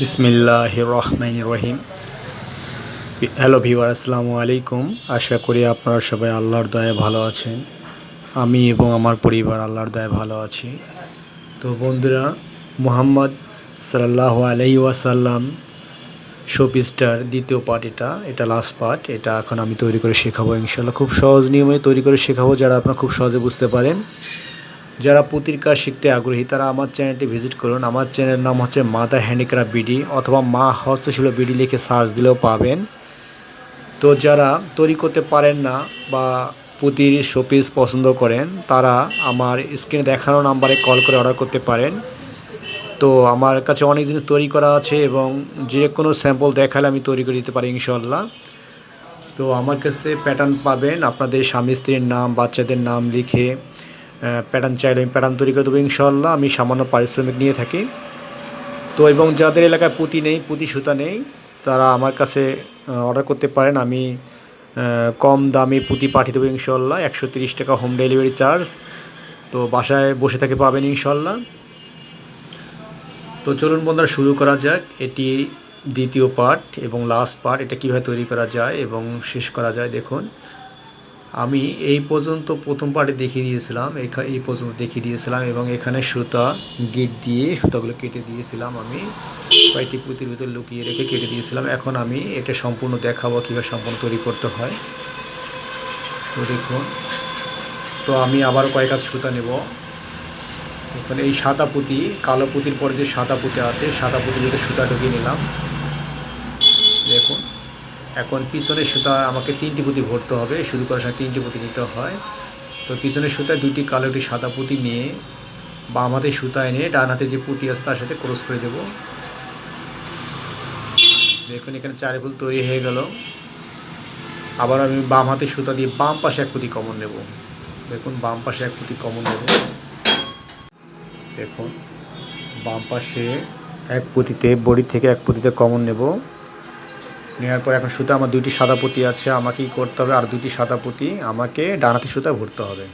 বিসমিল্লাহ রহমান রহিম হ্যালো ভিওয়ার আসসালামু আলাইকুম। আশা করি আপনারা সবাই আল্লাহর দয়ায় ভালো আছেন। আমি এবং আমার পরিবার আল্লাহর দয়ায় ভালো আছি। তো বন্ধুরা, মোহাম্মদ সাল্লাহ আলাই ওয়াসাল্লাম শোপিস্টার দ্বিতীয় পার্ট এটা এটা লাস্ট পার্ট এটা এখন আমি তৈরি করে শেখাবো ইনশাল্লাহ খুব সহজ নিয়মে তৈরি করে শেখাবো, যারা আপনারা খুব সহজে বুঝতে পারেন। যারা পুতির কাজ শিখতে আগ্রহী, তারা আমার চ্যানেলটি ভিজিট করুন। আমার চ্যানেলের নাম হচ্ছে মাদার হ্যান্ডিক্রাফট বিডি অথবা মা হস্তশিল্প বিডি লিখে সার্চ দিলেও পাবেন। তো যারা তৈরি করতে পারেন না বা পুতির শোপিস পছন্দ করেন, তারা আমার স্ক্রিনে দেখানো নাম্বারে কল করে অর্ডার করতে পারেন। তো আমার কাছে অনেক জিনিস তৈরি করা আছে এবং যে কোনো স্যাম্পল দেখালে আমি তৈরি করে দিতে পারি ইনশাল্লাহ তো আমার কাছে প্যাটার্ন পাবেন। আপনাদের স্বামী স্ত্রীর নাম, বাচ্চাদের নাম লিখে প্যাটার্ন চাইলে আমি প্যাটার্ন তৈরি করে দেবো ইনশাল্লাহ আমি সামান্য পারিশ্রমিক নিয়ে থাকি। তো এবং যাদের এলাকায় পুঁতি নেই, পুঁতি সুতা নেই, তারা আমার কাছে অর্ডার করতে পারেন। আমি কম দামে পুঁতি পাঠিয়ে দেবো ইনশাল্লাহ একশো তিরিশ টাকা হোম ডেলিভারি চার্জ তো বাসায় বসে থেকে পাবেন ইনশাল্লাহ তো চলুন বন্ধুরা, শুরু করা যাক। এটি দ্বিতীয় পার্ট এবং লাস্ট পার্ট এটা কীভাবে তৈরি করা যায় এবং শেষ করা যায়, দেখুন। আমি এই পর্যন্ত প্রথম পার্টে দেখিয়ে দিয়েছিলাম এই পর্যন্ত দেখিয়ে দিয়েছিলাম এবং এখানে সুতা গিট দিয়ে, সুতাগুলো কেটে দিয়েছিলাম আমি। কয়েকটি পুঁতির ভিতর লুকিয়ে রেখে কেটে দিয়েছিলাম। এখন আমি এটা সম্পূর্ণ দেখাবো, কীভাবে সম্পূর্ণ তৈরি করতে হয়। তো দেখুন, তো আমি আবার কয়েক হাত সুতা নেব। এখানে এই সাদা পুঁতি, কালো পুঁতির পরে যে সাদা পুঁতি আছে, সাদা পুঁতির ভিতরে সুতা ঢুকিয়ে নিলাম। এখন পিছনের সুতা আমাকে তিনটি পুঁতি ভরতে হবে, শুরু করার সময় তিনটি পুঁতি নিতে হয়। তো পিছনের সুতায় দুইটি কালো, একটি সাদা পুঁতি নিয়ে বাম হাতে সুতা এনে ডান হাতে যে পুঁতি আছে তার সাথে ক্রস করে দেব। দেখুন এখানে চারি ফুল তৈরি হয়ে গেল। আবার আমি বাম হাতে সুতা দিয়ে বাম পাশে এক পুঁতি কমন নেব। দেখুন, বাম পাশে এক পুঁতি কমন নেব। দেখুন, বাম পাশে এক পুঁতিতে, বড়ি থেকে এক পুঁতিতে কমন নেব। নেওয়ার পর এখন সুতা আমার দুইটি সাদা পুঁতি আছে আমাকে কী করতে হবে। আর দুইটি সাদা পুঁতি আমাকে ডান হাতে সুতা ভরতে হবে।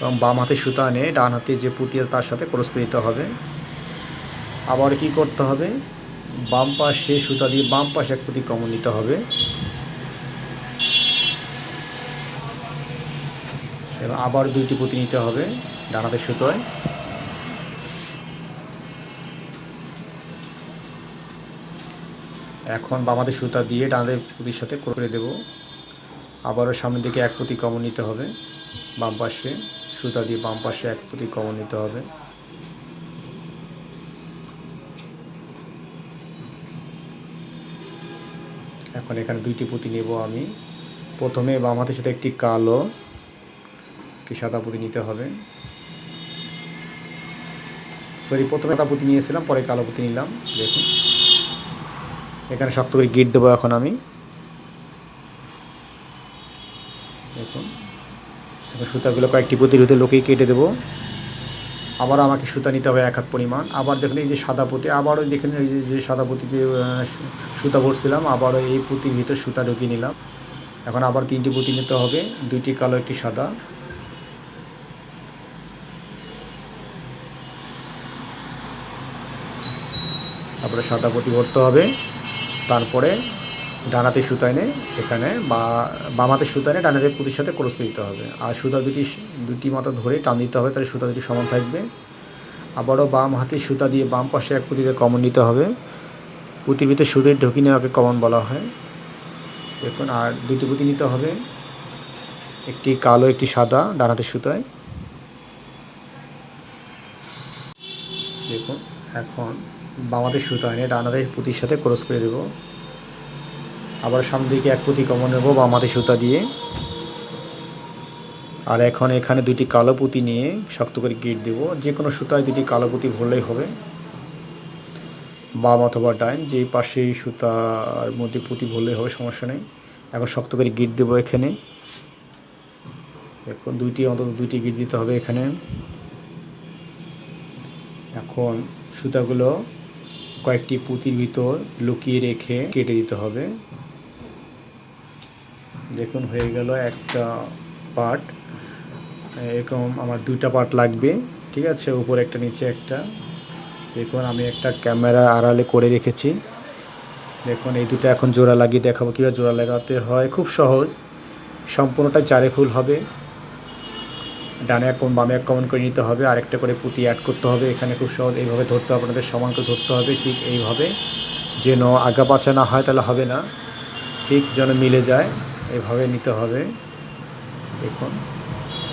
এবং বাম হাতে সুতা এনে ডান হাতে যে পুঁতি আছে তার সাথে ক্রস করে দিতে হবে। আবার কি করতে হবে? বাম পাশে সুতা দিয়ে বাম পাশে এক পুঁতি কমন নিতে হবে। এবং আবার দুইটি পুঁতি নিতে হবে ডান হাতের সুতোয়। এখন বামাদের সুতা দিয়ে ডানাদের পুঁতির সাথে করে দেব। আবারও সামনের দিকে এক পুঁতি কমন নিতে হবে। বাম পাশে সুতা দিয়ে বাম পাশে এক পুঁতি কমন নিতে হবে। এখন এখানে দুইটি পুঁতি নেব আমি। প্রথমে বাম হাতের সাথে একটি কালো, একটি সাদা পুঁতি নিতে হবে। সরি প্রথমে সাদা পুঁতি নিয়েছিলাম, পরে কালো পুঁতি নিলাম। দেখুন। এখানে শক্ত করে গিট দেবো এখন আমি। দেখুন এখন সুতাগুলো কয়েকটি পুঁতির ভিতরে লোকেই কেটে দেবো। আবার আমাকে সুতা নিতে হবে এক হাত পরিমাণ। আবার দেখুন, এই যে সাদা পুঁতি, আবারও দেখুন, এই যে সাদা পুঁতিতে সুতা ভরছিলাম, আবারও এই পুঁতির ভিতর সুতা ঢুকিয়ে নিলাম। এখন আবার তিনটি পুঁতি নিতে হবে, দুইটি কালো, একটি সাদা। তারপরে সাদা পুঁতি ভরতে হবে। তারপরে ডানাতে সুতা এনে এখানে বা বামাতে সুতা এনে ডানাতে পুঁতির সাথে ক্রস করে দিতে হবে। আর সুতা দুটি দুটি মাথা ধরে টান দিতে হবে, তাহলে সুতা দুটি সমান থাকবে। আবারও বাম হাতে সুতা দিয়ে বাম পাশে এক পুঁতিতে কমন নিতে হবে। পুঁতির ভিতরে সুদের ঢুকি নেওয়াকে কমন বলা হয়। দেখুন, আর দুটি পুঁতি নিতে হবে। একটি কালো, একটি সাদা ডানাতে সুতায়। দেখুন, এখন বামাদের সুতা এনে ডানাদের পুঁতির সাথে ক্রস করে দেব। আবার সামনের দিকে এক পুঁতি কমন নেব বামাদের সুতা দিয়ে। আর এখন এখানে দুইটি কালো পুঁতি নিয়ে শক্ত করে গিট দেব। যে কোনো সুতায় দুটি কালো পুঁতি ভরলেই হবে। বাম অথবা ডাইন যে পাশে সুতার মধ্যে পুঁতি ভরলেই হবে, সমস্যা নেই। এখন শক্ত করে গিট দেবো এখানে। এখন দুইটি, অন্তত দুইটি গিট দিতে হবে এখানে। এখন সুতাগুলো কয়েকটি পুঁতির ভিতর লুকিয়ে রেখে কেটে দিতে হবে। দেখুন, হয়ে গেল একটা পার্ট এরকম আমার দুইটা পার্ট লাগবে, ঠিক আছে? উপরে একটা, নিচে একটা। দেখুন, আমি একটা ক্যামেরা আড়ালে করে রেখেছি। দেখুন, এই দুটো এখন জোড়া লাগিয়ে দেখাবো। কীভাবে জোড়া লাগাতে হয়? খুব সহজ। সম্পূর্ণটা চারে ফুল হবে। ডানে এক বামে এক কমন করে নিতে হবে, আরেকটা করে পুঁতি অ্যাড করতে হবে। এখানে খুব সহজ, এইভাবে ধরতে হবে, আপনাদের সমান করে ধরতে হবে, ঠিক এইভাবে। যেন আগা পাচা না হয়, তাহলে হবে না। ঠিক যেন মিলে যায় এইভাবে নিতে হবে। দেখুন,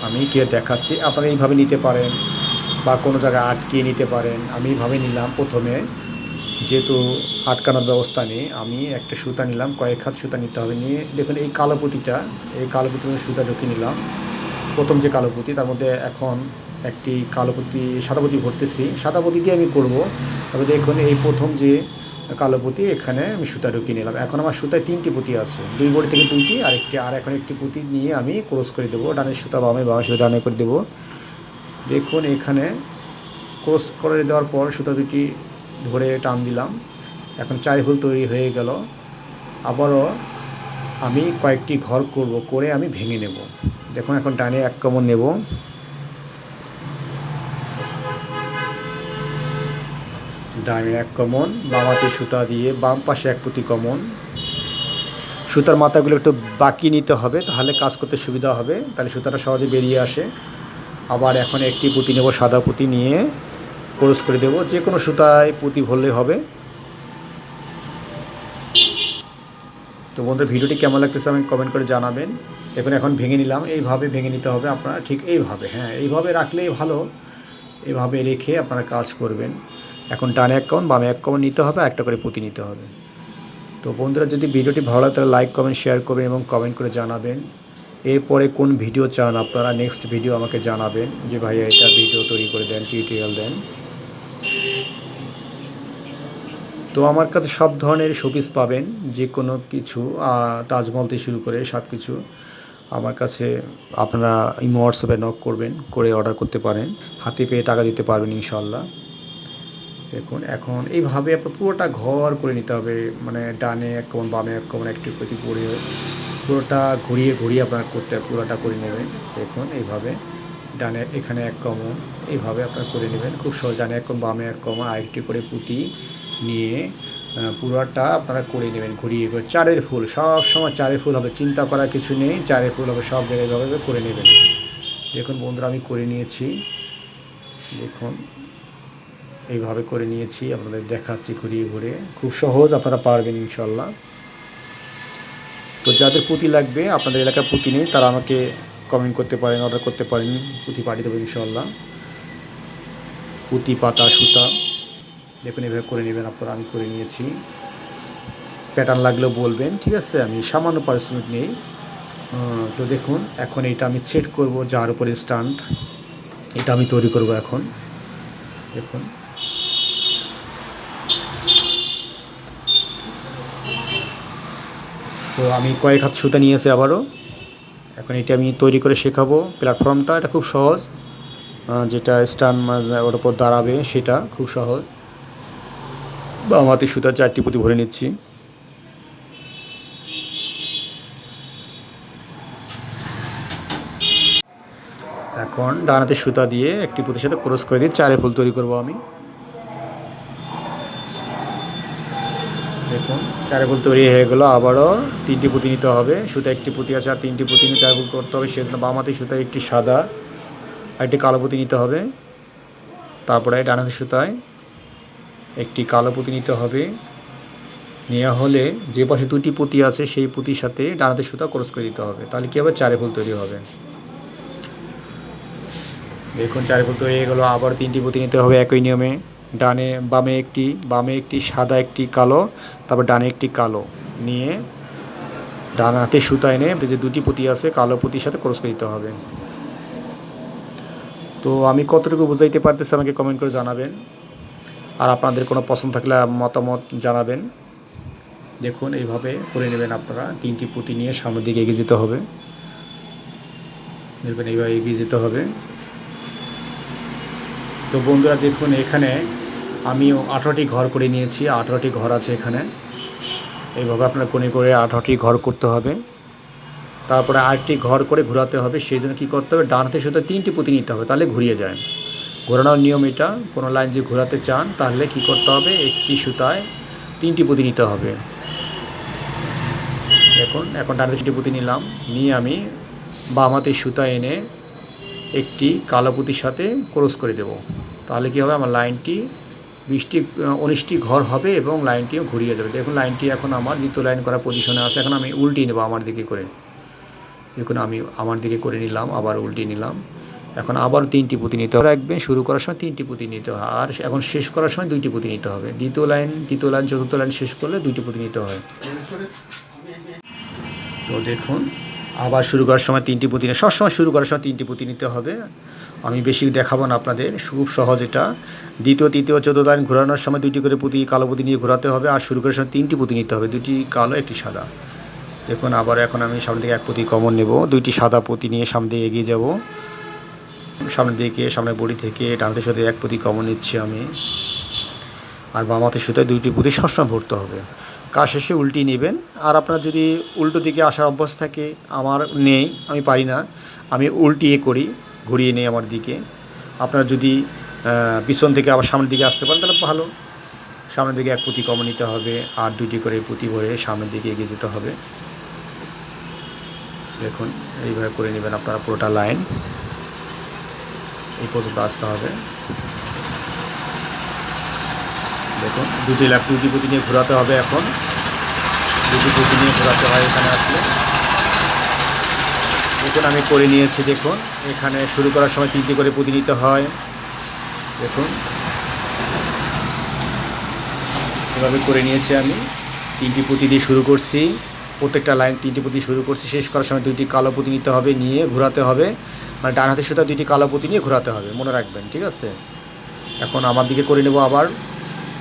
আমি কে দেখাচ্ছি? আপনারা এইভাবে নিতে পারেন, বা কোনো জায়গায় আটকিয়ে নিতে পারেন। আমি এইভাবে নিলাম প্রথমে। যেহেতু আটকানোর ব্যবস্থা নেই, আমি একটা সুতা নিলাম, কয়েক হাত সুতা নিতে হবে। নিয়ে দেখুন, এই কালো পুঁতিটা, এই কালো মধ্যে সুতা ঢুকিয়ে নিলাম। প্রথম যে কালো পুঁতি তার মধ্যে এখন একটি কালো পুঁতি সাদা পুঁতি ভরতেছি। সাদা পুঁতি দিয়ে আমি করব। তবে দেখুন, এই প্রথম যে কালো পুঁতি এখানে আমি সুতা ঢুকিয়ে নিলাম। এখন আমার সুতায় তিনটি পুঁতি আছে। দুই বড়ি থেকে দুইটি, আর একটি, আর এখন একটি পুঁতি নিয়ে আমি ক্রস করে দেবো। ডানের সুতা বামে বামে সুতা ডানে করে দেবো। দেখুন, এখানে ক্রস করে দেওয়ার পর সুতা দুটি ধরে টান দিলাম। এখন চারি ফুল তৈরি হয়ে গেল। আবারও আমি কয়েকটি ঘর করব, করে আমি ভেঙে নেব। দেখুন, এখন ডানে এক কমন নেব। ডানে এক কমন বামাতে সুতা দিয়ে বাম পাশে এক পুঁতি কমন। সুতার মাথাগুলো একটু বাকি নিতে হবে, তাহলে কাজ করতে সুবিধা হবে। তাহলে সুতাটা সহজে বেরিয়ে আসে। আবার এখন একটি পুঁতি নেব, সাদা পুঁতি নিয়ে ক্রস করে দেব। যে কোনো সুতায় পুঁতি ভরলে হবে। তো বন্ধুরা, ভিডিওটি কেমন লাগতেছে আমি কমেন্ট করে জানাবেন। দেখুন, এখন ভেঙে নিলাম। এইভাবে ভেঙে নিতে হবে। আপনারা ঠিক এইভাবে হ্যাঁ এইভাবে রাখলেই ভালো। এইভাবে রেখে আপনারা কাজ করবেন। এখন ডানে এক কমন, বামে এক কমন নিতে হবে একটা করে পুঁতি নিতে হবে। তো বন্ধুরা, যদি ভিডিওটি ভালো লাগে, তাহলে লাইক কমেন্ট শেয়ার করবেন এবং কমেন্ট করে জানাবেন। এরপরে কোন ভিডিও চান আপনারা? নেক্সট ভিডিও আমাকে জানাবেন যে ভাইয়া এটা ভিডিও তৈরি করে দেন টিউটোরিয়াল দেন। তো আমার কাছে সব ধরনের শোপিস পাবেন, যে কোনো কিছু তাজমহল থেকে শুরু করে সব কিছু আমার কাছে আপনারা ইমো হোয়াটসঅ্যাপে নক করবেন, করে অর্ডার করতে পারেন, হাতে পেয়ে টাকা দিতে পারবেন ইনশাল্লাহ দেখুন, এখন এইভাবে আপনার পুরোটা ঘর করে নিতে হবে মানে ডানে এক কমন বামে এক কমন একটি প্রতি পড়ে পুরোটা ঘুরিয়ে ঘুরিয়ে আপনার করতে, পুরোটা করে নেবেন। দেখুন, এইভাবে ডানে এখানে এক কমন এইভাবে আপনার করে নেবেন। খুব সহজ ডানে এক কমন বামে এক কমন আরেকটি করে পুঁতি নিয়ে পুরোটা আপনারা করে নেবেন ঘুরিয়ে করে চারের ফুল, সব সময় চারের ফুল হবে, চিন্তা করার কিছু নেই, চারের ফুল হবে, সব জায়গায় এভাবে করে নেবেন। দেখুন বন্ধুরা, আমি করে নিয়েছি। দেখুন, এইভাবে করে নিয়েছি, আপনাদের দেখাচ্ছি ঘুরিয়ে ঘুরে খুব সহজ, আপনারা পারবেন ইনশাল্লাহ। তো যাদের পুঁতি লাগবে, আপনাদের এলাকায় পুঁতি নেই, তারা আমাকে কমেন্ট করতে পারেন অর্ডার করতে পারেন, পুঁতি পাঠিয়ে দেবো ইনশাল্লাহ। পুঁতি, পাতা, সুতা। দেখুন, এভাবে করে নেবেন আপনারা, আমি করে নিয়েছি। প্যাটার্ন লাগলেও বলবেন, ঠিক আছে? আমি সামান্য পারিশ্রমিক নেই। তো দেখুন, এখন এটা আমি সেট করব, যার উপরে স্ট্যান্ড এটা আমি তৈরি করব এখন। দেখুন। তো আমি কয়েক হাত সুতা নিয়েছি আবারও। এখন এটা আমি তৈরি করে শেখাবো প্ল্যাটফর্মটা এটা খুব সহজ। যেটা স্টান ওর উপর দাঁড়াবে, সেটা খুব সহজ। বা আমাতে সুতার চারটি পুঁতি ভরে নিচ্ছি। এখন ডানাতে সুতা দিয়ে একটি পুঁতির সাথে ক্রস করে দিয়ে চারে ফুল তৈরি করব আমি। দেখুন, চারে ফুল তৈরি হয়ে গেলো, আবারও তিনটি পুঁতি নিতে হবে। সুতা একটি পুঁতি আছে আর তিনটি পুঁতি নিয়ে চার ফুল করতে হবে, সেজন্য বামাতে সুতায় একটি সাদা আর একটি কালো পুঁতি নিতে হবে। তারপরে ডানাতে সুতায় একটি কালো পুঁতি নিতে হবে। নেওয়া হলে যে পাশে দুটি পুঁতি আছে, সেই পুঁতির সাথে ডানাতে সুতা ক্রস করে দিতে হবে। তাহলে কী হবে? চারে ফুল তৈরি হবে। দেখুন, চারে ফুল তৈরি হয়ে গেলো। আবার তিনটি পুঁতি নিতে হবে একই নিয়মে। ডানে, বামে একটি বামে একটি সাদা, একটি কালো, তারপর ডানে একটি কালো নিয়ে ডান হাতে সুতা এনে যে দুটি পুঁতি আছে, কালো পুঁতির সাথে ক্রস করে দিতে হবে। তো আমি কতটুকু বুঝাইতে পারতেছি আমাকে কমেন্ট করে জানাবেন। আর আপনাদের কোনো পছন্দ থাকলে মতামত জানাবেন। দেখুন, এইভাবে করে নেবেন আপনারা। তিনটি পুঁতি নিয়ে সামনের দিকে এগিয়ে যেতে হবে। দেখবেন এইভাবে এগিয়ে যেতে হবে। তো বন্ধুরা, দেখুন, এখানে আমি আঠারোটি ঘর করে নিয়েছি। আঠারোটি ঘর আছে এখানে। এইভাবে আপনার কোণে করে আঠারোটি ঘর করতে হবে। তারপরে আরেকটি ঘর করে ঘোরাতে হবে। সেই জন্য কী করতে হবে? ডান হাতে শুধু তিনটি পুঁতি নিতে হবে। তাহলে ঘুরিয়ে যায়। ঘোরানোর নিয়ম এটা। কোনো লাইন যে ঘোরাতে চান, তাহলে কি করতে হবে? একটি সুতায় তিনটি পুঁতি নিতে হবে। এখন এখন ডান তিনটি পুঁতি নিলাম। নিয়ে আমি বাম হাতে সুতা এনে একটি কালো পুঁতির সাথে ক্রস করে দেব। তাহলে কি হবে? আমার লাইনটি বিশটি, উনিশটি ঘর হবে এবং লাইনটিও ঘুরিয়ে যাবে। দেখুন, লাইনটি এখন আমার দ্বিতীয় লাইন করা পজিশনে আছে। এখন আমি উল্টিয়ে নেব আমার দিকে করে। দেখুন, আমি আমার দিকে করে নিলাম, আবার উল্টিয়ে নিলাম। এখন আবার তিনটি পুঁতি নিতে হবে। রাখবেন, শুরু করার সময় তিনটি পুঁতি নিতে হয় আর এখন শেষ করার সময় দুইটি পুঁতি নিতে হবে। দ্বিতীয় লাইন, তৃতীয় লাইন, চতুর্থ লাইন শেষ করলে দুইটি পুঁতি নিতে হয় তো দেখুন, আবার শুরু করার সময় তিনটি পুঁতি সবসময় শুরু করার সময় তিনটি পুঁতি নিতে হবে। আমি বেশি দেখাবো না আপনাদের, খুব সহজ এটা। দ্বিতীয়, তৃতীয়, চতুর্থ লাইন ঘোরানোর সময় দুইটি করে পুঁতি, কালো পুঁতি নিয়ে ঘোরাতে হবে। আর শুরু করার সময় তিনটি পুঁতি নিতে হবে। দুটি কালো, একটি সাদা। দেখুন, আবার এখন আমি সামনে থেকে এক পুঁতি কমন নেব। দুইটি সাদা পুঁতি নিয়ে সামনে এগিয়ে যাব। সামনের দিকে, সামনের বডি থেকে ডানতে সাথে এক পুঁতি কমন নিচ্ছি আমি। আর বাম হাতের সুতায় দুইটি পুঁতি সবসময় ভরতে হবে। কাজ শেষে উল্টি নেবেন। আর আপনার যদি উল্টো দিকে আসার অভ্যাস থাকে, আমার নেই, আমি পারি না। আমি উল্টিয়ে করি, ঘুরিয়ে নেই আমার দিকে। আপনার যদি পিছন থেকে আবার সামনের দিকে আসতে পারেন, তাহলে ভালো। সামনের দিকে এক পুঁতি কমন নিতে হবে, আর দুইটি করে পুঁতি ভরে সামনের দিকে এগিয়ে যেতে হবে। দেখুন, এইভাবে করে নেবেন আপনারা পুরোটা লাইন। পর্যন্ত আসতে হবে। দেখুন, দুটি লাখ দুটি পুঁতি নিয়ে ঘোরাতে হবে এখন। দুটি পুঁতি নিয়ে ঘোরাতে হয় এখানে আসলে। দেখুন, আমি করে নিয়েছি, দেখুন। এখানে শুরু করার সময় তিনটি করে পুঁতি নিতে হয়। দেখুন। এভাবে করে নিয়েছি আমি। তিনটি পুঁতি দিয়ে শুরু করছি। প্রত্যেকটা লাইন তিনটি পুঁতি শুরু করছি। শেষ করার সময় দুইটি কালো পুঁতি নিতে হবে, নিয়ে ঘোরাতে হবে। মানে ডান হাতের সুতা, দুইটি কালো পুঁতি নিয়ে ঘোরাতে হবে, মনে রাখবেন, ঠিক আছে? এখন আমার দিকে করে নেব আবার,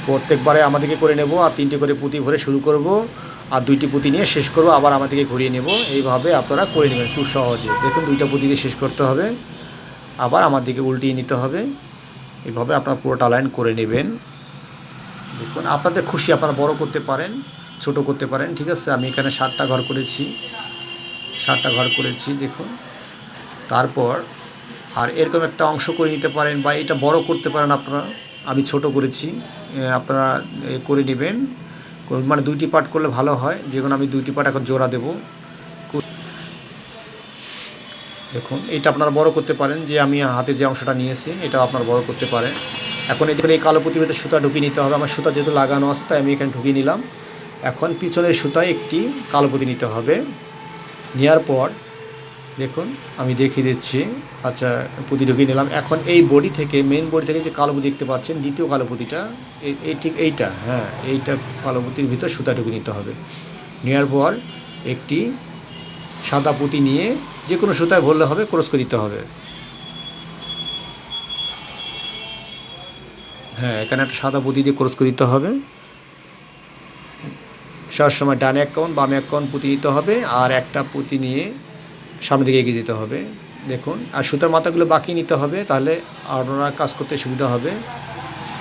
প্রত্যেকবারে আমাদেরকে করে নেব, আর তিনটে করে পুঁতি ভরে শুরু করব, আর দুইটি পুঁতি নিয়ে শেষ করব, আবার আমাদেরকে ঘুরিয়ে নেব, এইভাবে আপনারা করে নেবেন খুব সহজে। দেখুন, দুইটা পুঁতি দিয়ে শেষ করতে হবে, আবার আমার দিকে উল্টিয়ে নিতে হবে, এইভাবে আপনারা পুরোটা লাইন করে নেবেন। দেখুন, আপনাদের খুশি আপনারা বড় করতে পারেন, ছোট করতে পারেন, ঠিক আছে? আমি এখানে ষাটটা ঘর করেছি ষাটটা ঘর করেছি, দেখুন। তারপর আর এরকম একটা অংশ করে নিতে পারেন বা এটা বড় করতে পারেন আপনারা, আমি ছোট করেছি আপনারা করে নেবেন। মানে দুইটি পার্ট করলে ভালো হয় যেগুলো আমি দুইটি পার্ট এখন জোড়া দেব। দেখুন, এটা আপনারা বড় করতে পারেন, যে আমি হাতে যে অংশটা নিয়েছি এটা আপনারা বড় করতে পারেন। এখন এই দেখুন, এই কালো প্রতিবেদে সুতা ঢুকিয়ে নিতে হবে। আমার সুতা যেহেতু লাগানো আছে, তাই আমি এখানে ঢুকিয়ে নিলাম। এখন পিছনের সুতায় একটি কালো পুঁতি নিতে হবে। নেওয়ার পর দেখুন, আমি দেখিয়ে দিচ্ছি। আচ্ছা পুঁতি ঢুকিয়ে নিলাম। এখন এই বডি থেকে মেন বডি থেকে যে কালো পুঁতি দেখতে পাচ্ছেন, দ্বিতীয় কালো পুঁতিটা এই- ঠিক এইটা হ্যাঁ এইটা কালো পুঁতির ভিতর সুতা ঢুকিয়ে নিতে হবে। নেওয়ার পর একটি সাদা পুঁতি নিয়ে যে কোনো সুতায় ভরলে হবে, ক্রস করে দিতে হবে। হ্যাঁ এখানে একটা সাদা পুঁতি দিয়ে ক্রস করে দিতে হবে। সবসময় ডানে এক কাউন বামে এক কাউন পুঁতি নিতে হবে, আর একটা পুঁতি নিয়ে সামনের দিকে এগিয়ে যেতে হবে। দেখুন, আর সুতার মাথাগুলো বাকি নিতে হবে, তাহলে আপনারা কাজ করতে সুবিধা হবে।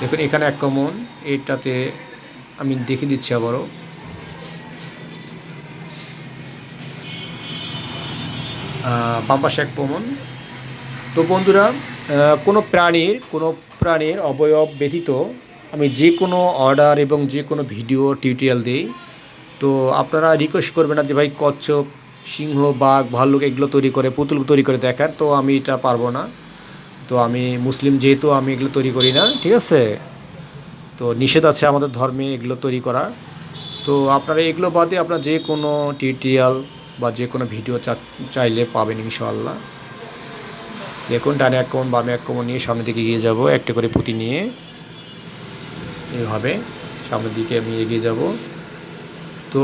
দেখুন, এখানে এক কমন, এটাতে আমি দেখিয়ে দিচ্ছি আবারও। বাম্পাস এক কমন। তো বন্ধুরা কোনো প্রাণীর কোনো প্রাণীর অবয়ব ব্যতীত আমি যে কোনো অর্ডার এবং যে কোনো ভিডিও টিউটোরিয়াল দিই। তো আপনারা রিকোয়েস্ট করবেন না যে ভাই কচ্ছপ সিংহ, বাঘ, ভাল্লুক এগুলো তৈরি করে পুতুল তৈরি করে দেখার, তো আমি এটা পারব না। তো আমি মুসলিম যেহেতু, আমি এগুলো তৈরি করি না, ঠিক আছে? তো নিষেধ আছে আমাদের ধর্মে এগুলো তৈরি করা তো আপনারা এগুলো বাদে আপনারা যে কোনো টিউটোরিয়াল বা যে কোনো ভিডিও চাইলে পাবেন ইনশাআল্লাহ। দেখুন, ডানে এক কোণ বামে এক কোণ নিয়ে সামনের দিকে এগিয়ে যাব, একটা করে পুঁতি নিয়ে। এইভাবে সামনের দিকে আমি এগিয়ে যাব। তো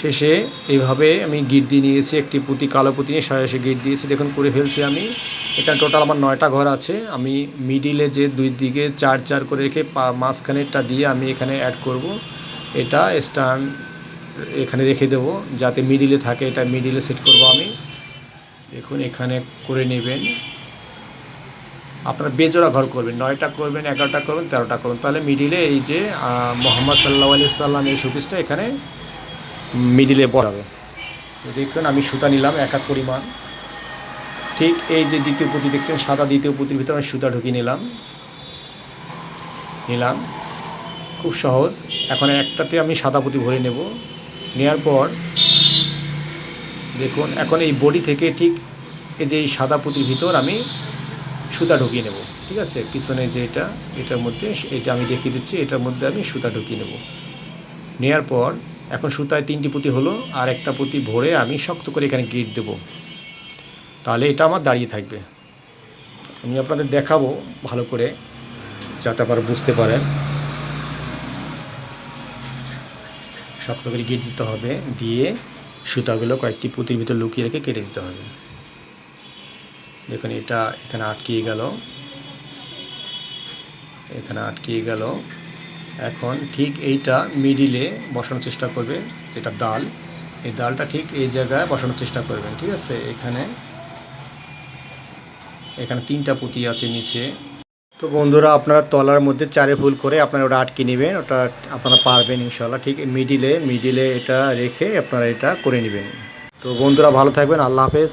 শেষে এইভাবে আমি গিট দিয়ে নিয়েছি, একটি পুঁতি, কালো পুঁতি নিয়ে শেষে গিট দিয়েছি। দেখুন, করে ফেলছি আমি। এখানে টোটাল আমার নয়টা ঘর আছে। আমি মিডিলে যে দুই দিকে চার চার করে রেখে মাঝখানেরটা দিয়ে আমি এখানে অ্যাড করব। এটা স্ট্যান্ড এখানে রেখে দেবো। যাতে মিডিলে থাকে, এটা মিডিলে সেট করব আমি। দেখুন, এখানে করে নেবেন। আপনারা বেজোড়া ঘর করবেন। নয়টা করবেন, এগারোটা করবেন, তেরোটা করবেন। তাহলে মিডিলে এই যে মোহাম্মদ সাল্লাহ আলি সাল্লাম এই শোপিসটা এখানে মিডিলে বসাবে দেখুন, আমি সুতা নিলাম, এক হাত পরিমাণ। ঠিক এই যে দ্বিতীয় পুঁতি দেখছেন, সাদা দ্বিতীয় পুঁতির ভিতরে আমি সুতা ঢুকিয়ে নিলাম। নিলাম। খুব সহজ। এখন একটাতে আমি সাদা পুঁতি ভরে নেব। নেওয়ার পর, দেখুন, এখন এই বডি থেকে ঠিক এই যে এই সাদা পুঁতির ভিতর আমি সুতা ঢুকিয়ে নেব। ঠিক আছে? পিছনে যে এটা, এটার মধ্যে, এটা আমি দেখিয়ে দিচ্ছি, এটার মধ্যে আমি সুতা ঢুকিয়ে নেব। নেওয়ার পর এখন সুতায় তিনটি পুঁতি হলো, আর একটা পুঁতি ভরে আমি শক্ত করে এখানে গিট দেব। তাহলে এটা আমার দাঁড়িয়ে থাকবে। আমি আপনাদের দেখাবো ভালো করে, যাতে আপনারা বুঝতে পারেন। শক্ত করে গিট দিতে হবে, দিয়ে সুতাগুলো কয়েকটি পুঁতির ভিতর লুকিয়ে রেখে কেটে দিতে হবে। দেখুন, এটা এখানে আটকিয়ে গেল। এখানে আটকিয়ে গেল। এখন ঠিক এইটা মিডিলে বসানোর চেষ্টা করবে, যেটা দাল এই ডালটা ঠিক এই জায়গায় বসানোর চেষ্টা করবেন, ঠিক আছে? এখানে এখানে তিনটা পুঁতি আছে নিচে। তো বন্ধুরা, আপনারা তলার মধ্যে চারে ফুল করে আপনারা ওটা আটকে নেবেন, ওটা আপনারা পারবেন ইনশাল্লাহ ঠিক মিডিলে মিডিলে এটা রেখে আপনারা এটা করে নেবেন। তো বন্ধুরা, ভালো থাকবেন, আল্লাহ হাফেজ।